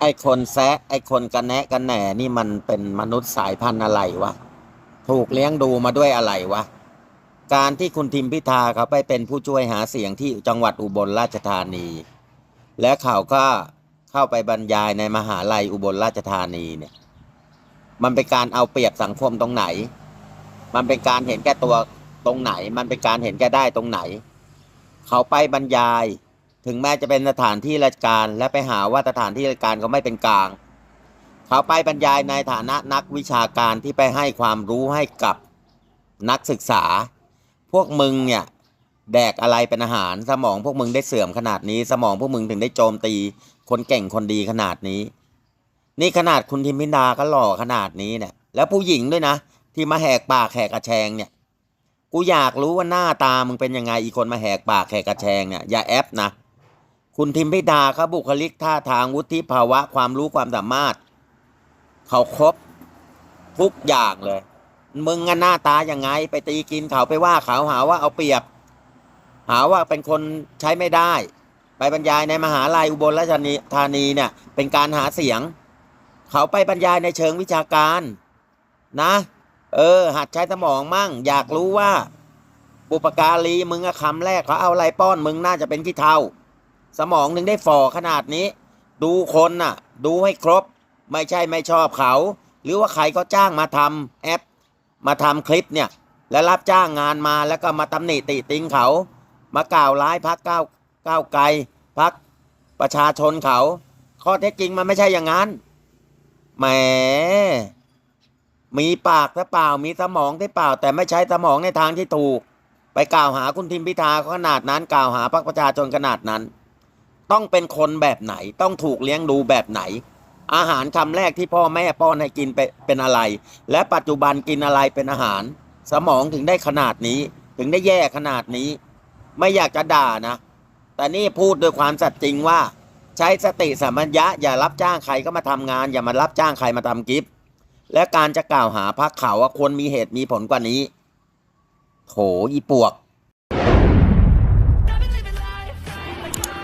ไอคนแซะไอคนกันแนะกันแหน่นี่มันเป็นมนุษย์สายพันธุ์อะไรวะ ถูกเลี้ยงดูมาด้วยอะไรวะ การที่คุณทิมพิธาเขาไปเป็นผู้ช่วยหาเสียงที่จังหวัดอุบลราชธานี และเขาก็เข้าไปบรรยายในมหาลัยอุบลราชธานีเนี่ย มันเป็นการเอาเปรียบสังคมตรงไหน มันเป็นการเห็นแก่ตัวตรงไหน มันเป็นการเห็นแก่ได้ตรงไหน เขาไปบรรยาย ถึงแม้จะเป็นสถานที่ราชการและไปหาว่าสถานที่ราชการเขาไม่เป็นกลาง เขาไปบรรยายในฐานะนักวิชาการที่ไปให้ความรู้ให้กับนักศึกษา พวกมึงเนี่ยแดกอะไรเป็นอาหารสมองพวกมึงได้เสื่อมขนาดนี้ สมองพวกมึงถึงได้โจมตี คนเก่งคนดีขนาดนี้ นี่ขนาดคุณทิมพินดาก็หล่อขนาดนี้เนี่ย แล้วผู้หญิงด้วยนะ ที่มาแหกปากแหกกระแชงเนี่ยกูอยากรู้ว่าหน้าตามึงเป็นยังไงอีกคนมาแหกปากแหกกระแชงเนี่ยอย่าแอปนะ คุณทิมพิดาเขาบุคลิกท่าทางวุฒิภาวะความรู้ความสามารถ เขาครบทุกอย่างเลย มึงอะหน้าตาอย่างไง ไปตีกินเขาไปว่าเขาหาว่าเอาเปรียบ หาว่าเป็นคนใช้ไม่ได้ ไปบรรยายในมหาลัยอุบลราชธานีเนี่ย เป็นการหาเสียง เขาไปบรรยายในเชิงวิชาการนะ เออ หัดใช้สมองมั่ง อยากรู้ว่า บุปการีมึงอะคำแรกเขาเอาอะไรป้อนมึงน่าจะเป็นขี้เทา สมองถึงได้ฝ่อขนาดนี้ ดูคนน่ะ ดูให้ครบ ไม่ใช่ไม่ชอบเขา หรือว่าใครก็จ้างมาทำแอป มาทำคลิปเนี่ย แล้วรับจ้างงานมาแล้วก็มาตำหนิติติงเขา มากล่าวร้ายพักก้าวก้าวไกลพักประชาชนเขา ข้อเท็จจริงมันไม่ใช่อย่างนั้นแหมมีปากหรือเปล่ามีสมองหรือเปล่า แต่ไม่ใช้สมองในทางที่ถูก ไปกล่าวหาคุณทิมพิธาขนาดนั้น กล่าวหาพรรคประชาชนขนาดนั้น ต้องเป็นคนแบบไหน ต้องถูกเลี้ยงดูแบบไหน อาหารคำแรกที่พ่อแม่ป้อนให้กินเป็นอะไร และปัจจุบันกินอะไรเป็นอาหาร สมองถึงได้ขนาดนี้ ถึงได้แย่ขนาดนี้ ไม่อยากจะด่านะ แต่นี่พูดด้วยความสัตย์จริงว่า ใช้สติสัมปชัญญะอย่ารับจ้างใครก็มาทำงาน อย่ามารับจ้างใครมาทำกิฟต์และการจะกล่าวหาพักเขาว่าควรมีเหตุมีผลกว่านี้ โถอีปวก